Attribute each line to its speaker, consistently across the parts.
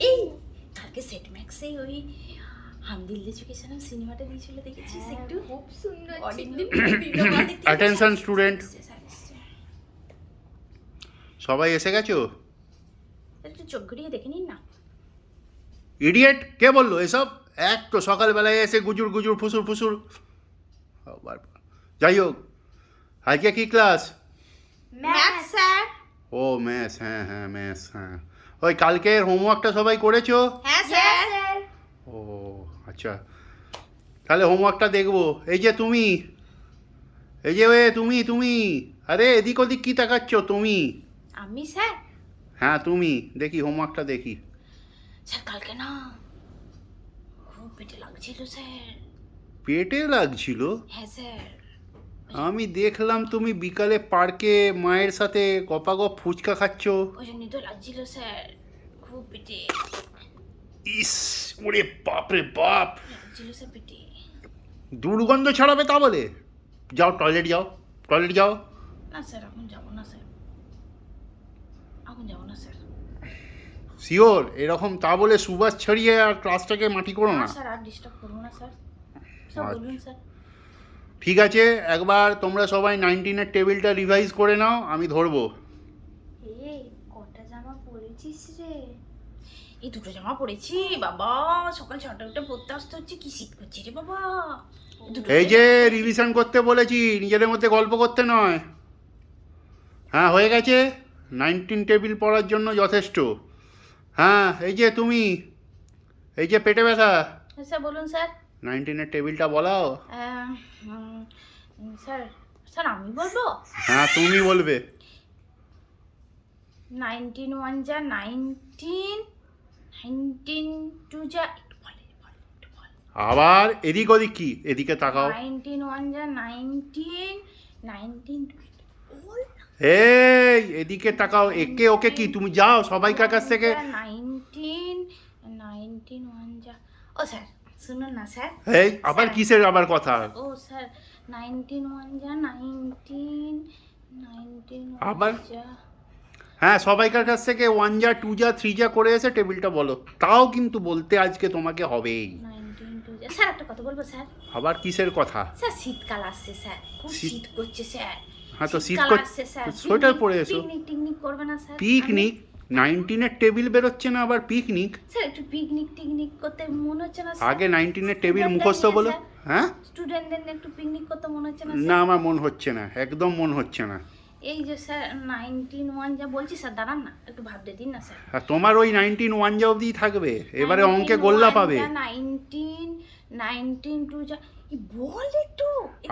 Speaker 1: এই কালকে সেট ম্যাক্সে ওই হাম দিল দে চুকে সালাম সিনেমাটা দিয়েছিল দেখেছিস
Speaker 2: হ্যাঁ,
Speaker 1: একটু?
Speaker 2: খুব সুন্দর.
Speaker 1: এসছে, স্যার এসছে।
Speaker 3: সবাই এসে গেছো?
Speaker 1: একটু চোখ ঘুরিয়ে দেখে নিন না।
Speaker 3: ইডিয়েট কে বলল এসব? এক তো সকালবেলায় এসে গুজুর গুজুর ফুসুর ফুসুর। যাই হোক আজকে কি ক্লাস
Speaker 1: ম্যাথ স্যার
Speaker 3: ও ম্যাথস হ্যাঁ হ্যাঁ ম্যাথস হ্যাঁ। ওই কালকের হোমওয়ার্কটা সবাই করেছ?
Speaker 1: হ্যাঁ স্যার।
Speaker 3: ও আচ্ছা। তাহলে হোমওয়ার্কটা দেখব। এই যে তুমি এই যে ওয়ে তুমি তুমি। আরে এদিক ওদিক কি তাকাচ্ছ তুমি?
Speaker 1: আমি স্যার?
Speaker 3: হ্যাঁ তুমি। দেখি হোমওয়ার্কটা দেখি।
Speaker 1: স্যার কালকে না খুব পেটে লাগছিল স্যার।
Speaker 3: পেটে লাগছিল?
Speaker 1: হ্যাঁ স্যার।
Speaker 3: আমি দেখলাম তুমি বিকালে পার্কে মায়ের সাথে গপাগপ ফুচকা খাচ্ছ।
Speaker 1: ওই জন্যই তো লাগছিল স্যার। খুব পেটে।
Speaker 3: ইস ওরে বাপ রে বাপ।
Speaker 1: লাগছিল স্যার পেটে।
Speaker 3: দুর্গন্ধ ছড়াবে তা বলে? যাও টয়লেট যাও টয়লেট যাও।
Speaker 1: না স্যার এখন যাব না স্যার। এখন যাব না স্যার।
Speaker 3: শিওর এরকম তা বলে সুবাস ছড়িয়ে আর ক্লাসটাকে মাটি করো
Speaker 1: না। স্যার আর ডিস্টার্ব করব না স্যার। স্যার
Speaker 3: আচ্ছা।
Speaker 1: বলুন স্যার।
Speaker 3: ঠিক আছে একবার তোমরা সবাই নাইনটিনের টেবিলটা রিভাইজ করে নাও আমি ধরবো।
Speaker 2: এ কটা জামা পরেছিস রে?
Speaker 1: এই দুটো জামা পরেছি বাবা সকাল ছটা উঠে পড়তে আসতে হচ্ছে কি শীত করছে রে বাবা?
Speaker 3: এই যে রিভিশন করতে বলেছি নিজেদের মধ্যে গল্প করতে নয়। হ্যাঁ হয়ে গেছে। নাইনটিন টেবিল পড়ার জন্য যথেষ্ট। হ্যাঁ এই যে তুমি এই যে পেটে ব্যথা।
Speaker 1: হ্যাঁ, স্যার বলুন স্যার।
Speaker 3: নাইনটিনের টেবিলটা বলাও।
Speaker 1: স্যার স্যার আমি বলব?
Speaker 3: হ্যাঁ তুমি বলবে।
Speaker 1: নাইনটিন ওয়ান যা নাইনটিন নাইনটিন টু যা
Speaker 3: আবার এদিক ওদিক কি? এদিকে তাকাও।
Speaker 1: নাইনটিন ওয়ান যা নাইনটিন নাইনটিন
Speaker 3: এই এদিকে তাকাও। একে ওকে কি? তুমি যাও সবাইকার কাছ থেকে।
Speaker 1: নাইনটিন নাইনটিন ওয়ান যা। ও স্যার শুনুন না স্যার।
Speaker 3: এই আবার কিসের আবার কথা?
Speaker 1: ও স্যার নাইনটিন ওয়ান যা নাইনটিন নাইনটিন
Speaker 3: আবার? হ্যাঁ সবাইকার কাছ থেকে ওয়ান যা টু যা থ্রি যা করে এসে টেবিলটা বলো। তাও কিন্তু বলতে আজকে তোমাকে হবেই।
Speaker 1: স্যার একটা কথা বলব স্যার?
Speaker 3: আবার কিসের কথা?
Speaker 1: স্যার শীতকাল আসছে স্যার। খুব
Speaker 3: শীত-
Speaker 1: করছে স্যার।
Speaker 3: হ্যাঁ তো শীত
Speaker 1: শীতকাল
Speaker 3: কর-
Speaker 1: আসছে স্যার।
Speaker 3: সোয়েটার পরে এসো।
Speaker 1: পিকনিক টিকনিক করবে না স্যার।
Speaker 3: পিকনিক? নাইনটিনের টেবিল বেরোচ্ছে না আবার পিকনিক
Speaker 1: স্যার একটু পিকনিক টিকনিক করতে মনে হচ্ছে না
Speaker 3: আগে নাইনটিনের টেবিল মুখস্থ বলো। হ্যাঁ?
Speaker 1: স্টুডেন্টদের একটু পিকনিক করতে মনে হচ্ছে না
Speaker 3: না আমার মন হচ্ছে না একদম মন হচ্ছে না।
Speaker 1: এই যে স্যার নাইনটিন ওয়ান যা বলছি স্যার দাঁড়ান না একটু ভাবতে দিন না স্যার।
Speaker 3: আর তোমার ওই নাইনটিন ওয়ান যা অবধি থাকবে এবারে অঙ্কে গোল্লা পাবে।
Speaker 1: নাইনটিন নাইনটিন টু যা এই বল একটু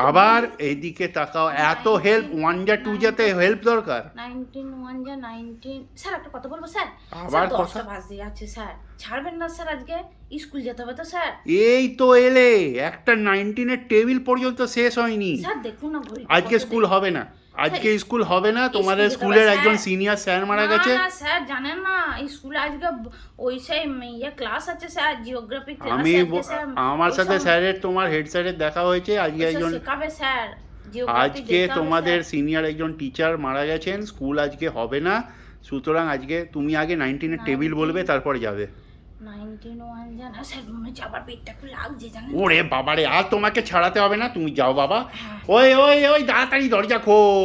Speaker 3: আবার এইদিকে তাকাও এত হেল্প ওয়ান যা টু যাতে হেল্প দরকার।
Speaker 1: নাইনটিন ওয়ান যা নাইনটিন স্যার একটা কথা বলব স্যার?
Speaker 3: আবার কথা?
Speaker 1: বাজতে যাচ্ছে স্যার। ছাড়বেন না স্যার আজকে স্কুল যেতে হবে তো স্যার।
Speaker 3: এই তো এলে একটা নাইনটিনের টেবিল পর্যন্ত শেষ হয়নি।
Speaker 1: স্যার দেখুন না
Speaker 3: আজকে স্কুল হবে না। আজকে স্কুল হবে না তোমাদের স্কুলের একজন সিনিয়র স্যার মারা গেছে।
Speaker 1: না স্যার জানেন না স্কুলে আজকে ওই সেই ইয়ে ক্লাস আছে স্যার জিওগ্রাফি ক্লাস
Speaker 3: আমি আমার সাথে স্যারের তোমার হেড স্যারের দেখা হয়েছে আজকে একজন
Speaker 1: শেখাবে স্যার
Speaker 3: আজকে তোমাদের সিনিয়র একজন টিচার মারা গেছেন স্কুল আজকে হবে না সুতরাং আজকে তুমি আগে নাইনটিনের টেবিল বলবে তারপরে যাবে।
Speaker 1: 1901 জানা স্যার হচ্ছে আবার পেটটা খুব লাগছে জানেন
Speaker 3: ওরে বাবারে আর তোমাকে ছাড়াতে হবে না তুমি যাও বাবা।
Speaker 1: হ্যাঁ।
Speaker 3: ওই ওই ওই তাড়াতাড়ি দরজা খোল।